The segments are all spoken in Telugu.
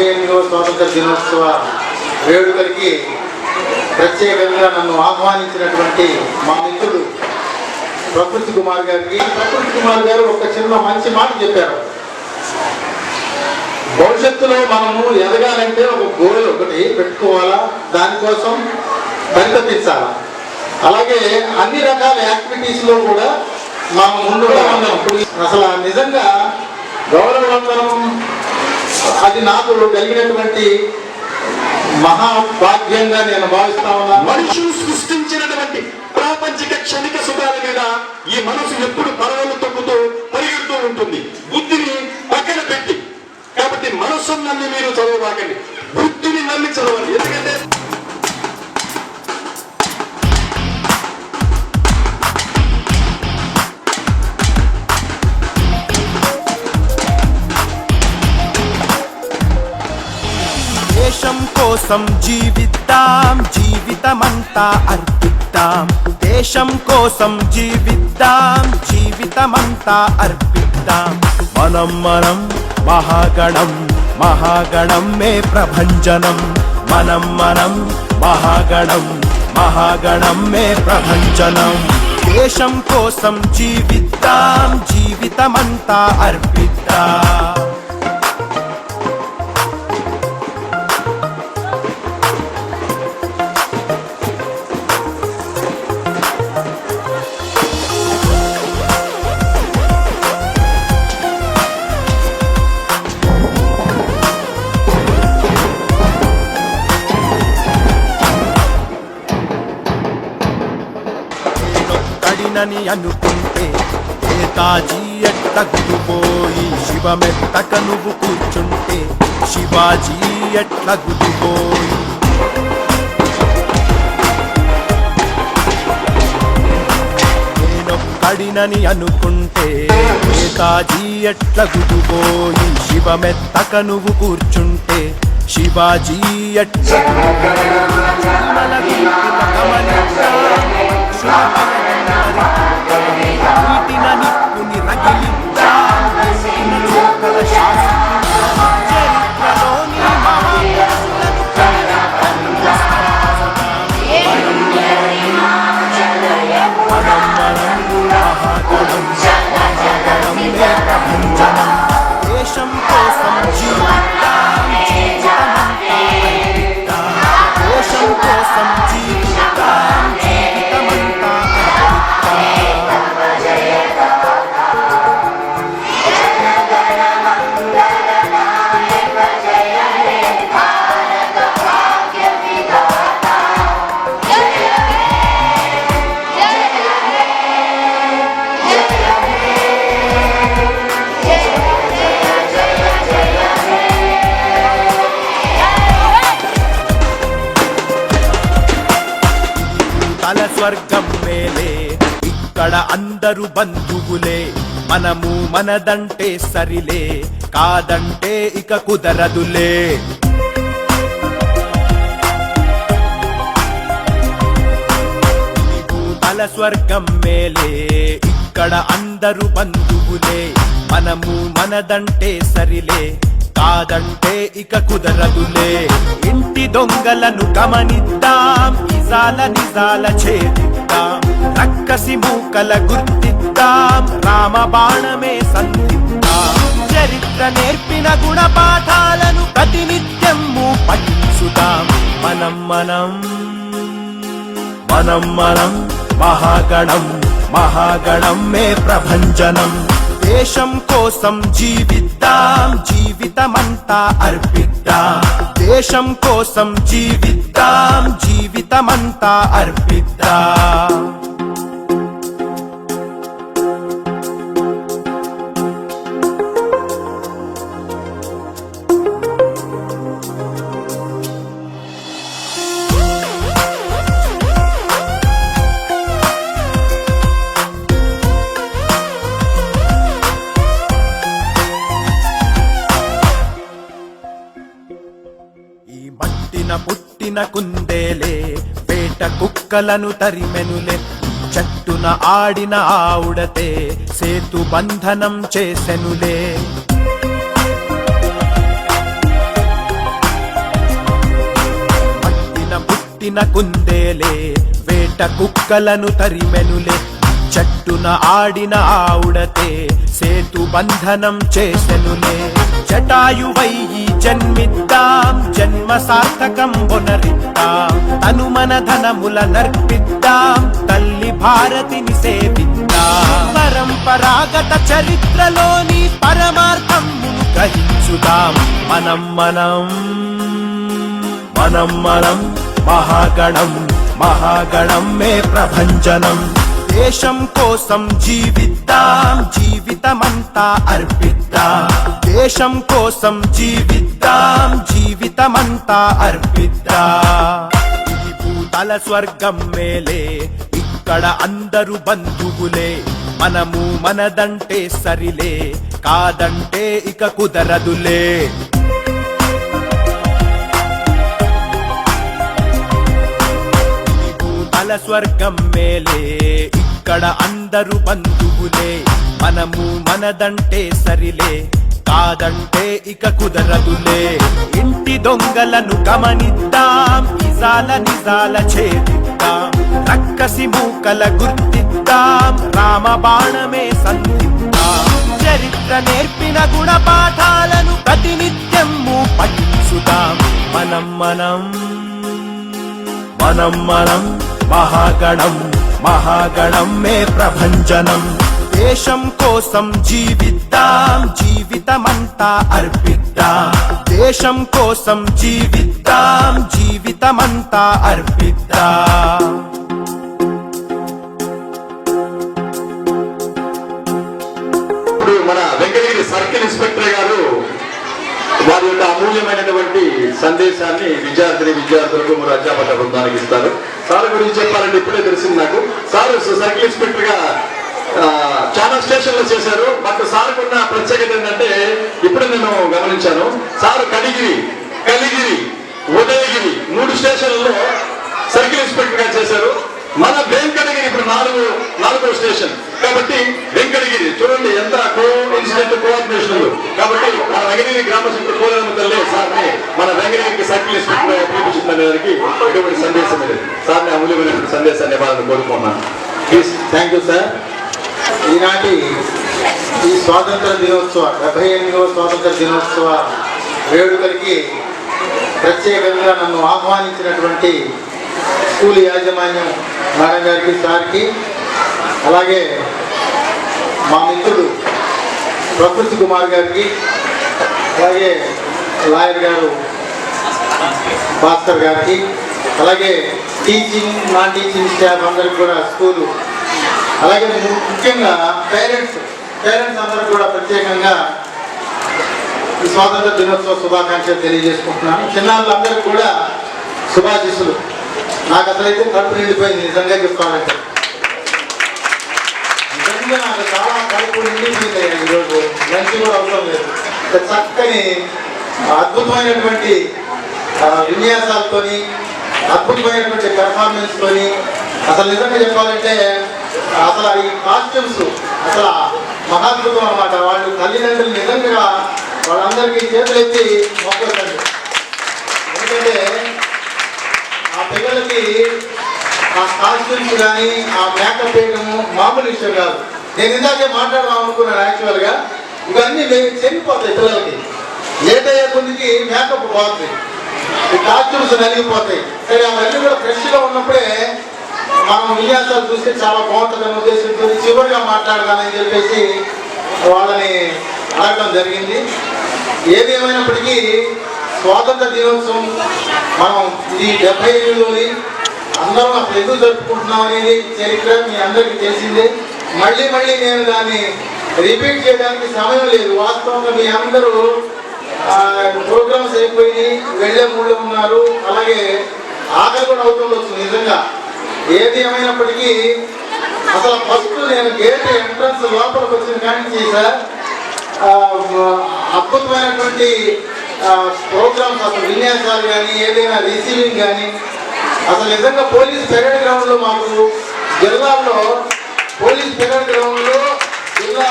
డెబ్బై ఎనిమిదవ స్వాతంత్ర దినోత్సవ వేడుకలకి ప్రత్యేకంగా నన్ను ఆహ్వానించినటువంటి మా మిత్రుడు ప్రకృతి కుమార్ గారికి. ప్రకృతి కుమార్ గారు ఒక చిన్న మంచి మాట చెప్పారు. భవిష్యత్తులో మనము ఎదగాలంటే ఒక గోల్ ఒకటి పెట్టుకోవాలా? దానికోసం పరితపించాలా? అలాగే అన్ని రకాల యాక్టివిటీస్లో కూడా మనం ముందుగా ఉన్నాం అసలు నిజంగా గౌరవ అది నాకు కలిగినటువంటి మహాభాగ్యంగా నేను భావిస్తా ఉన్నాను. మనుషులు సృష్టించినటువంటి ప్రాపంచిక క్షణిక సుఖాల మీద ఈ మనసు ఎప్పుడు పరవలు తొక్కుతూ పరిగెడుతూ ఉంటుంది. బుద్ధిని పక్కన పెట్టి. కాబట్టి మనస్సును నమ్మి మీరు చదవబాకండి. బుద్ధిని నమ్మి చదవండి. ఎందుకంటే కోసం జీవిద్దాం జీవితమంతా అర్పిద్దాం. దేశం కోసం జీవిద్దాం జీవితమంతా అర్పిద్దాం. మనం మనం మహాగణం మహాగణం మే ప్రభంజనం. మనం మనం మహాగణం మహాగణం మే ప్రభంజనం. దేశం కోసం జీవిద్దాం జీవితమంతా అర్పిద్దాం. అనుకుంటే నేతాజీ ఎట్లగుదిపోయి శివమెత్తక నువ్వు కూర్చుంటే శివాజీ ఎట్లగుదిపోయి నేనొక్కడినని అనుకుంటే నేతాజీ ఎట్లగుదిపోయి శివమెత్తక నువ్వు కూర్చుంటే శివాజీ ఎట్ల Puni nani, puni rageli స్వర్గం మేలే. ఇక్కడ అందరు బంధువులే. మనము మనదంటే సరిలే. కాదంటే ఇక కుదరదులే. తల స్వర్గం మేలే. ఇక్కడ అందరు బంధువులే. మనము మనదంటే సరిలే. కాదంటే ఇక కుదరదులే. ఇంటి దొంగలను గమనిద్దాం నిజాల నిజాల చేదిద్దాం రక్కసి మూకల గుర్తిద్దాం రామ బాణమే సంధిద్దాం. చరిత్ర నేర్పిన గుణపాఠాలను ప్రతినిత్యము పఠించుదాం. మనం మనం మనం మనం మహాగణం మహాగణం మే ప్రభంజనం. దేశం కోసం జీవిద్దాం జీవితమంతా అర్పిద్దాం. దేశం కోసం జీవిద్దాం జీవితమంతా అర్పిద్దాం. కొరికిన కుందేలే పేట కుక్కలను తరిమెనులే చట్టున ఆడిన ఆవుడతే సేతు బంధనం చేసెనులే. పట్టిన పుట్టిన కుందేలే వేట కుక్కలను తరిమెనులే చట్టున ఆడిన ఆవుడతే సేతు బంధనం చేసెనులే. జటాయువై జన్మిద్దాం జన్మ సార్థకం బొనరిద్దాం. తను మన ధనముల నర్పిద్దాం తల్లి భారతిని సేవిద్దాం. పరంపరాగత చరిత్రలోని పరమార్థమును గ్రహించుదాం. మనం మనం మనం మనం మహాగణం మహాగణం మే ప్రభంజనం. దేశం కోసం జీవిద్దాం జీవితమంతా అర్పిద్దాం. దేశం కోసం జీవిద్దాం జీవితమంతా అర్పిద్దాం. ఈ భూతల స్వర్గం మేలే ఇక్కడ అందరూ బంధువులే. మనము మనదంటే సరిలే కాదంటే ఇక కుదరదులే. భూతల స్వర్గం మేలే ఇక్కడ అందరూ బంధువులే. మనము మనదంటే సరిలే. కాదంటే ఇక కుదరదులే. ఇంటి దొంగలను గమనిద్దాం. నిజాల నిజాల చేదిద్దాం రక్కసి మూకల గుర్తిద్దాం. రామ బాణమే సంధిద్దాం. చరిత్ర నేర్పిన గుణ పాఠాలను ప్రతినిత్యము పఠించుదాం. మనం మనం మనం మనం మహాగణం. మహాగణం మే ప్రభంజనం. దేశం కోసం జీవిద్దాం జీవితమంతా అర్పిద్దాం. దేశం కోసం జీవిద్దాం జీవితమంతా అర్పిద్దాం. మన వెంకటగిరి సర్కిల్ ఇన్స్పెక్టర్ గారు వారి యొక్క అమూల్యమైనటువంటి సందేశాన్ని విద్యార్థిని విద్యార్థులకు మరియు అధ్యాపక బృందానికి ఇస్తారు. సార్ గురించి చెప్పాలంటే ఇప్పుడే తెలిసింది నాకు. సార్ సర్కిల్ ఇన్స్పెక్టర్గా చాలా స్టేషన్లు చేశారు. బట్ సార్ ఉన్న ప్రత్యేకత ఏంటంటే ఇప్పుడు నేను గమనించాను. సార్ కడిగిరి కలిగిరి ఉదయగిరి మూడు స్టేషన్లలో సర్కిల్ ఇన్స్పెక్టర్గా చేశారు. మన వెంకటగిరి ఇప్పుడు నాలుగు నాలుగో స్టేషన్. కాబట్టి వెంకటగిరి చూడండి ఎంత కో ఇన్సిడెంట్ కోఆర్డినేషన్ కాబట్టి మన వెంకటగిరి గ్రామ సభ్యులు కోరమ్మ తల్లి సార్ని మన వెంకటగిరికి సర్కిల్ ఇన్స్పెక్టర్ పిలిపించిందనే దానికి ఎటువంటి సందేశం లేదు సార్ని అమూల్యమైన సందేశాన్ని ఇవ్వాలని కోరుకున్నాను ప్లీజ్ థ్యాంక్ యూ సార్ ఈనాటి ఈ స్వాతంత్ర దినోత్సవ డెబ్బై ఎనిమిదవ స్వాతంత్ర దినోత్సవ వేడుకలకి ప్రత్యేకంగా నన్ను ఆహ్వానించినటువంటి స్కూల్ యాజమాన్యం మేడం గారికి సార్కి అలాగే మా మిత్రుడు ప్రకృతి కుమార్ గారికి అలాగే లాయర్ గారు భాస్కర్ గారికి అలాగే టీచింగ్ నాన్ టీచింగ్ స్టాఫ్ అందరికి కూడా స్కూలు. అలాగే ముఖ్యంగా పేరెంట్స్ పేరెంట్స్ అందరికి కూడా ప్రత్యేకంగా ఈ స్వాతంత్ర దినోత్సవ శుభాకాంక్షలు తెలియజేసుకుంటున్నాను. చిన్నారులందరికీ కూడా శుభాశిస్సులు. నాకు అసలైతే కడుపు నిండిపోయింది నిజంగా చెప్పాలంటే నిజంగా నాకు చాలా కడుపు నిండిపోయింది ఈరోజు. లంచ్ కూడా అవసరం లేదు. చక్కని అద్భుతమైనటువంటి విన్యాసాలతోని అద్భుతమైనటువంటి పెర్ఫార్మెన్స్ తోని అసలు నిజంగా చెప్పాలంటే అసలు ఈ కాస్ట్యూమ్స్ అసలు మహాద్భుతం అన్నమాట. వాళ్ళు తల్లిదండ్రులు నిజంగా వాళ్ళందరికీ చేతులెత్తి మొక్కలండి ఎందుకంటే ఆ పిల్లలకి ఆ కాస్ట్యూమ్స్ కానీ ఆ మేకప్ వేయడము మామూలు విషయం కాదు. నేను ఇందాకే మాట్లాడదాం అనుకున్నాను యాక్చువల్గా ఇవన్నీ మేము చెల్లిపోతాయి పిల్లలకి. లేట్ అయ్యే కొద్దికి మేకప్ పోతుంది. ఈ కాస్ట్యూమ్స్ నలిగిపోతాయి. సరే అవన్నీ కూడా ఫ్రెష్గా ఉన్నప్పుడే మనం విన్యాసాలు చూస్తే చాలా బాగుంటుందనే ఉద్దేశంతో చివరిగా మాట్లాడదానని చెప్పేసి వాళ్ళని అడగడం జరిగింది. ఏదేమైనప్పటికీ స్వాతంత్ర దినోత్సవం మనం ఈ డెబ్బై ఏడులోని అందరం అసలు ఎందుకు జరుపుకుంటున్నాం అనేది చరిత్ర మీ అందరికీ తెలిసిందే. మళ్ళీ మళ్ళీ నేను దాన్ని రిపీట్ చేయడానికి సమయం లేదు. వాస్తవంగా మీ అందరూ ప్రోగ్రామ్స్ అయిపోయి వెళ్ళే మూడు ఉన్నారు. అలాగే ఆకలి కూడా అవుతుండొచ్చు నిజంగా. ఏది ఏమైనప్పటికీ అసలు ఫస్ట్ నేను గేట్ ఎంట్రన్స్ లోపలికి వచ్చిన కానీ సార్ అద్భుతమైనటువంటి ప్రోగ్రామ్స్ అసలు విన్యాసాలు కానీ ఏదైనా రిసీవింగ్ కానీ అసలు నిజంగా పోలీస్ పెరేడ్ గ్రౌండ్లో మాకు జిల్లాలో పోలీస్ పెరేడ్ గ్రౌండ్లో జిల్లా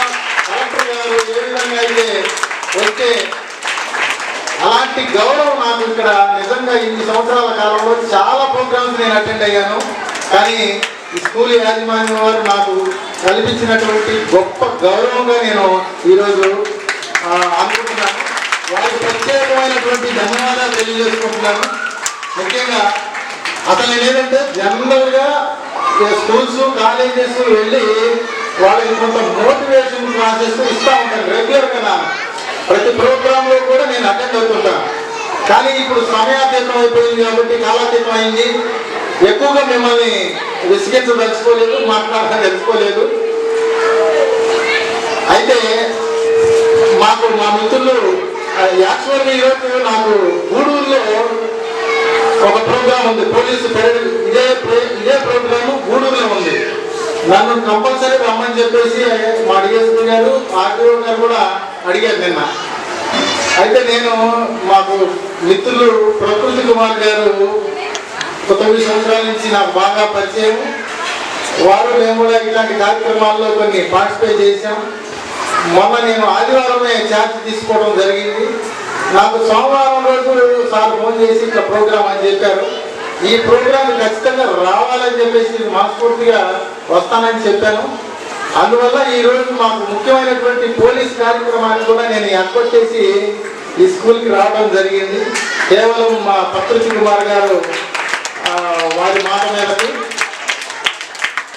కలెక్టర్ గారు ఏ విధంగా అయితే వస్తే అలాంటి గౌరవం నాకు ఇక్కడ నిజంగా ఇన్ని సంవత్సరాల కాలంలో చాలా ప్రోగ్రామ్స్ నేను అటెండ్ అయ్యాను. కానీ ఈ స్కూల్ యాజమాన్యం వారు నాకు కల్పించినటువంటి గొప్ప గౌరవంగా నేను ఈరోజు అనుకుంటున్నాను వారికి ప్రత్యేకమైనటువంటి ధన్యవాదాలు తెలియజేసుకుంటున్నాను. ముఖ్యంగా అతను ఏంటంటే జనరల్గా స్కూల్స్ కాలేజెస్ వెళ్ళి వాళ్ళకి కొంత మోటివేషన్ క్లాసెస్ ఇస్తూ ఉంటాను రెగ్యులర్గా కదా ప్రతి ప్రోగ్రాంలో కూడా నేను అటెండ్ అవుతుంటాను కానీ ఇప్పుడు సమయాతీతం అయిపోయింది కాబట్టి కాలాతీతం అయింది. ఎక్కువగా మిమ్మల్ని విసిగించదలుచుకోలేదు మాట్లాడడం తెలుసుకోలేదు. అయితే మాకు మా మిత్రులు యాక్చువల్గా ఈరోజు నాకు గూడూరులో ఒక ప్రోగ్రామ్ ఉంది. పోలీసు పెరడ్ ఇదే ఇదే ప్రోగ్రామ్ గూడూరులో ఉంది. నన్ను కంపల్సరీ రమ్మని చెప్పేసి మా డిఎస్పీ గారు ఆర్టీఓ గారు కూడా అడిగారు నిన్న. అయితే నేను మాకు మిత్రులు ప్రకృతి కుమార్ గారు తొమ్మిది సంవత్సరాల నుంచి నాకు బాగా పరిచయం. వారు మేము కూడా ఇలాంటి కార్యక్రమాల్లో కొన్ని పార్టిసిపేట్ చేశాం. మొన్న నేను ఆదివారమే ఛార్జ్ తీసుకోవడం జరిగింది. నాకు సోమవారం రోజు సార్ ఫోన్ చేసి ఇట్లా ప్రోగ్రామ్ అని చెప్పారు. ఈ ప్రోగ్రామ్ ఖచ్చితంగా రావాలని చెప్పేసి మనస్ఫూర్తిగా వస్తానని చెప్పాను. అందువల్ల ఈ రోజు మాకు ముఖ్యమైనటువంటి పోలీస్ కార్యక్రమాన్ని కూడా నేను ఏర్పాటు చేసి ఈ స్కూల్కి రావడం జరిగింది. కేవలం మా పత్రిక కుమార్ గారు వారి మాట మేరకు.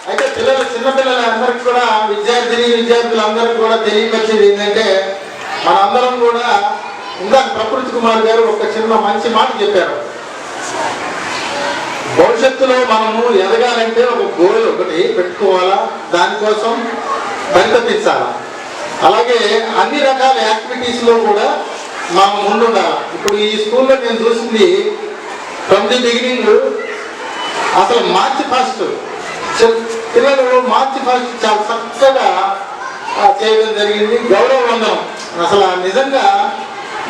అయితే పిల్లలు చిన్నపిల్లలందరికీ కూడా విద్యార్థిని విద్యార్థులందరికీ కూడా తెలియపరిచేది ఏంటంటే మనందరం కూడా ఇందాక ప్రకృతి కుమార్ గారు ఒక చిన్న మంచి మాట చెప్పారు. భవిష్యత్తులో మనము ఎదగాలంటే ఒక గోల్ ఒకటి పెట్టుకోవాలా? దానికోసం పరితపించాలా? అలాగే అన్ని రకాల యాక్టివిటీస్లో కూడా మనం ముందుండాలి? ఇప్పుడు ఈ స్కూల్లో నేను చూసింది ఫ్రమ్ ది బిగినింగ్ అసలు మార్చి ఫస్ట్. పిల్లలు మార్చి ఫస్ట్ చాలా చక్కగా చేయడం జరిగింది. గౌరవ వందనం. అసలు నిజంగా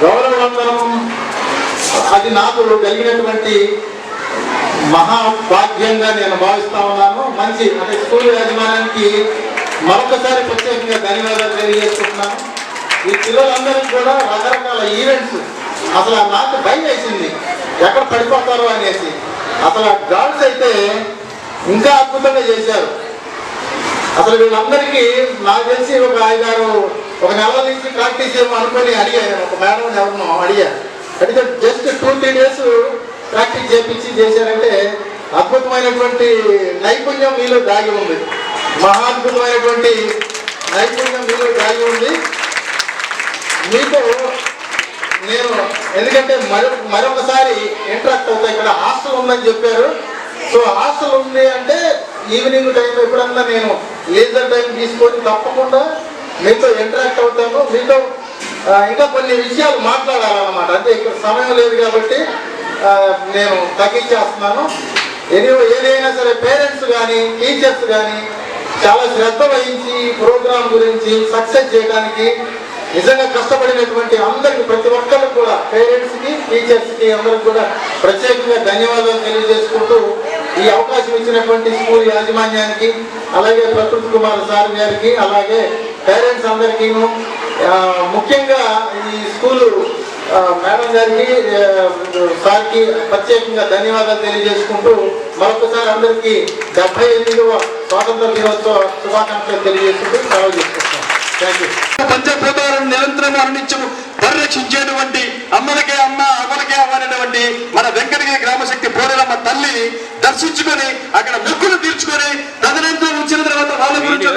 గౌరవవందనం అది నాకు కలిగినటువంటి మహాభాగ్యంగా నేను భావిస్తా ఉన్నాను. మంచి అంటే స్కూల్ యాజమాన్యానికి మరొకసారి ప్రత్యేకంగా ధన్యవాదాలు తెలియజేసుకుంటున్నాను. ఈ పిల్లలందరికీ కూడా రకరకాల ఈవెంట్స్ అసలు నాకు భయం వేసింది. ఎక్కడ పడిపోతారు అనేసి. అసలు గర్ల్స్ అయితే ఇంకా అద్భుతంగా చేశారు. అసలు వీళ్ళందరికీ నాకు తెలిసి ఒక ఐదారు ఒక నెల నుంచి ప్రాక్టీస్ చేయమని అనుకొని అడిగాను. ఒక మేడం ఎవరినో అడిగాను అడిగితే just two three days practice చేయించి చేశారంటే అద్భుతమైనటువంటి నైపుణ్యం మీలో దాగి ఉంది. మహాద్భుతమైనటువంటి నైపుణ్యం మీలో దాగి ఉంది. మీకు నేను ఎందుకంటే మరొ మరొకసారి ఇంట్రాక్ట్ అవుతా. ఇక్కడ హాస్టల్ ఉందని చెప్పారు. సో హాస్టల్ ఉంది అంటే ఈవినింగ్ టైం ఎప్పుడన్నా నేను లీజర్ టైం తీసుకొని తప్పకుండా మీతో ఇంటరాక్ట్ అవుతాను మీతో ఇంకా కొన్ని విషయాలు మాట్లాడాలన్నమాట. అంటే ఇక్కడ సమయం లేదు కాబట్టి నేను తగ్గించేస్తున్నాను. ఎనివో ఏదైనా సరే పేరెంట్స్ కానీ టీచర్స్ కానీ చాలా శ్రద్ధ వహించి ప్రోగ్రాం గురించి సక్సెస్ చేయడానికి నిజంగా కష్టపడినటువంటి అందరికి ప్రతి ఒక్కరికి కూడా పేరెంట్స్కి టీచర్స్కి అందరికి కూడా ప్రత్యేకంగా ధన్యవాదాలు తెలియజేసుకుంటూ ఈ అవకాశం ఇచ్చినటువంటి స్కూల్ యాజమాన్యానికి అలాగే ప్రకృతి కుమార్ సార్ గారికి అలాగే పేరెంట్స్ అందరికీ ముఖ్యంగా ఈ స్కూలు మేడం గారికి సార్కి ప్రత్యేకంగా ధన్యవాదాలు తెలియజేసుకుంటూ మరొకసారి అందరికీ డెబ్బై ఎనిమిదవ స్వాతంత్ర దినోత్సవ శుభాకాంక్షలు తెలియజేసుకుంటూ సెలవు చేసుకుంటాం పంచభూతాలను నిరంతరం అనునిత్యము పరిరక్షించేటువంటి అమ్మలకే అమ్మ అమ్మలకే అమ్మ అనేటువంటి మన వెంకటగిరి గ్రామశక్తి పోరేలమ్మ తల్లిని దర్శించుకొని అక్కడ మొక్కులు తీర్చుకొని తదనంతరం వచ్చిన తర్వాత వాళ్ళ గురించి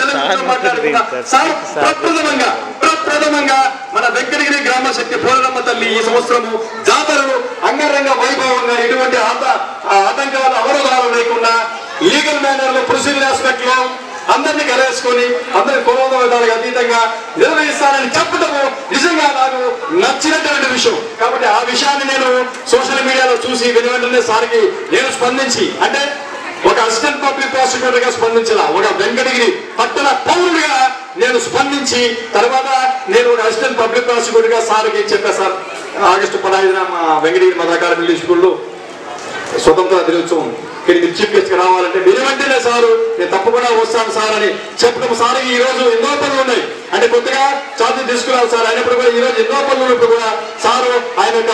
సార్ ప్రప్రథమంగా ప్రప్రథమంగా మన వెంకటగిరి గ్రామశక్తి పోరేలమ్మ తల్లి ఈ సంవత్సరము జాతరలు అంగరంగ వైభవంగా ఎటువంటి ఆత ఆ ఆటంకాలు అవరోధాలు లేకుండా లీగల్ మేనర్లో ప్రొసీజర్ ఆస్పెక్ట్లో అందరినీ కలేసుకొని అందరి కులవదాలకు అతీతంగా నిర్వహిస్తానని చెప్పడము నిజంగా నాకు నచ్చినటువంటి విషయం. కాబట్టి ఆ విషయాన్ని నేను సోషల్ మీడియాలో చూసి విని వెంటనే సార్కి నేను స్పందించి అంటే ఒక అసిస్టెంట్ పబ్లిక్ ప్రాసిక్యూటర్గా స్పందించిన ఒక వెంకటగిరి పట్టణ పౌరుడిగా నేను స్పందించి తర్వాత నేను ఒక అసిస్టెంట్ పబ్లిక్ ప్రాసిక్యూటర్గా సార్కి చెప్పా సార్. ఆగస్టు పదహైదున మా వెంకటగిరి మత అకాడమీ స్కూల్లో స్వతంత్ర దినోత్సవం. ఇక్కడికి చీఫ్ రావాలంటే మీరు సారు. నేను తప్పకుండా వస్తాను సార్ అని చెప్పడం సార్. ఈ రోజు ఎన్నో పనులు ఉన్నాయి. అంటే కొత్తగా ఛార్జీ తీసుకురావాలి సార్. అయినప్పుడు కూడా ఈ రోజు ఎన్నో పనులు ఉన్నప్పుడు కూడా సారు ఆయన యొక్క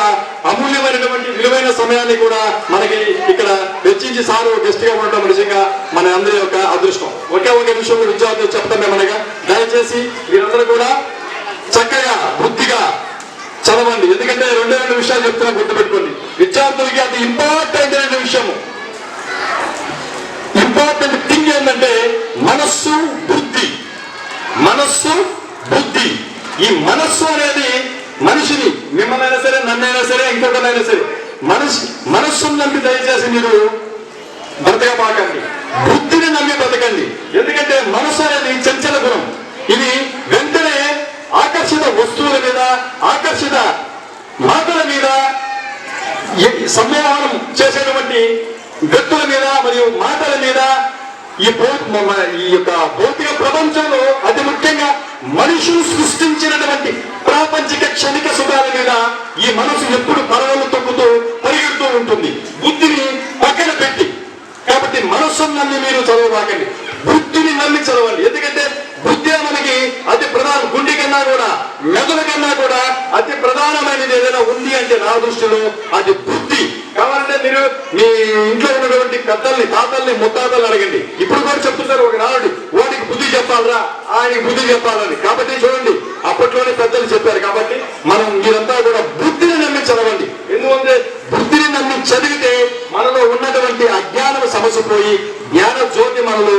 అమూల్యమైనటువంటి విలువైన సమయాన్ని కూడా మనకి ఇక్కడ వెచ్చించి సారు గెస్ట్గా ఉండడం నిజంగా మన అందరి యొక్క అదృష్టం. ఒకే ఒక విషయం విద్యార్థులు చెప్తాం మేమనగా దయచేసి మీరందరూ కూడా చక్కగా బుద్ధిగా చదవండి. ఎందుకంటే రెండే రెండు విషయాలు చెప్తున్నా గుర్తుపెట్టుకోండి. విద్యార్థులకి అది ఇంపార్టెంట్ అయిన విషయము. ఇంపార్టెంట్ థింగ్ ఏంటంటే మనస్సు బుద్ధి. మనస్సు బుద్ధి. ఈ మనస్సు అనేది మనిషిని మిమ్మల్నైనా సరే నన్నైనా సరే ఇంకొకరినైనా సరే మనసు మనస్సును నమ్మి దయచేసి మీరు బ్రతకబాకండి. బుద్ధిని నమ్మి బ్రతకండి. ఎందుకంటే మనసు అనేది చంచల గుణం. ఇది వెంటనే ఆకర్షిత వస్తువుల మీద ఆకర్షిత మాటల మీద ఈ చేసేటువంటి వ్యక్తుల మీద మరియు మాటల మీద ఈ ఈ యొక్క భౌతిక ప్రపంచంలో అతి ముఖ్యంగా మనుషులు సృష్టించినటువంటి ప్రాపంచిక క్షణిక సుఖాల మీద ఈ మనసు ఎప్పుడు పరవలు తొక్కుతూ పరిగెడుతూ ఉంటుంది. బుద్ధిని పక్కన పెట్టి. కాబట్టి మనస్సును నమ్మి మీరు చదవబాకండి. బుద్ధిని నమ్మి చదవండి. ఎందుకంటే బుద్ధి మనకి అతి ప్రధాన గుండె కన్నా కూడా మెదడు కన్నా కూడా అతి ప్రధానమైనది ఏదైనా ఉంది అంటే నా దృష్టిలో అది బుద్ధి. కావాలంటే మీరు మీ ఇంట్లో ఉన్నటువంటి పెద్దల్ని తాతల్ని ముత్తాతల్ని అడగండి. ఇప్పుడు కూడా చెప్తున్నారు ఒక నాడు వాడికి బుద్ధి చెప్పాలరా ఆయనకి బుద్ధి చెప్పాలని. కాబట్టి చూడండి అప్పట్లోనే పెద్దలు చెప్పారు కాబట్టి మనం మీరంతా కూడా బుద్ధిని నమ్మి చదవండి. ఎందుకంటే బుద్ధిని నమ్మి చదివితే మనలో ఉన్నటువంటి అజ్ఞానం సమసిపోయి జ్ఞాన జ్యోతి మనలో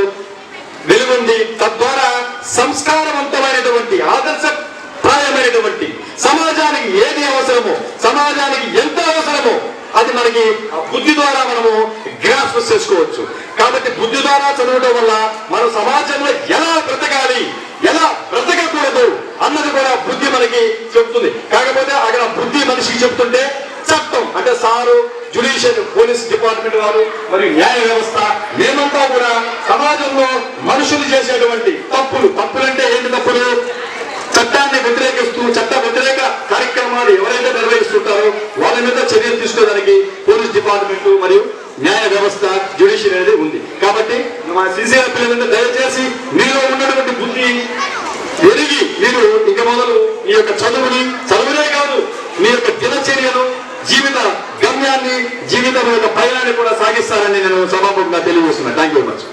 వెలుగుంది. తద్వారా సంస్కారవంతమైనటువంటి ఆదర్శప్రాయమైనటువంటి సమాజానికి ఏది అవసరమో సమాజానికి ఎంత అది మనకి బుద్ధి ద్వారా మనము గ్రాస్ప్ చేసుకోవచ్చు. కాబట్టి బుద్ధి ద్వారా చదవడం వల్ల మన సమాజంలో ఎలా బ్రతకాలి ఎలా బ్రతకకూడదు అన్నది కూడా బుద్ధి మనకి చెప్తుంది. కాకపోతే అక్కడ బుద్ధి మనిషికి చెప్తుంటే చట్టం అంటే సారు జ్యుడిషియల్ పోలీస్ డిపార్ట్మెంట్ వారు మరియు న్యాయ వ్యవస్థ మేమంతా కూడా సమాజంలో మనుషులు చేసేటువంటి తప్పులు. తప్పులంటే ఏంటి తప్పులు? చట్టాన్ని వ్యతిరేకిస్తూ చట్ట కార్యక్రమాలు ఎవరైతే నిర్వహిస్తుంటారో వాళ్ళ మీద చర్యలు తీసుకోవడానికి పోలీస్ డిపార్ట్మెంట్ మరియు న్యాయ వ్యవస్థ జ్యుడిషియల్ అనేది ఉంది. కాబట్టి మా సిసిఆర్ పిల్లలంటే దయచేసి మీలో ఉన్నటువంటి బుద్ధి ఎరిగి మీరు ఇక మొదలు మీ యొక్క చదువుని చదువునే కాదు మీ యొక్క దినచర్యను జీవిత గమ్యాన్ని జీవితం యొక్క పయనాన్ని కూడా సాగిస్తారని నేను సభాపతిగా తెలియజేస్తున్నాను. Thank you very much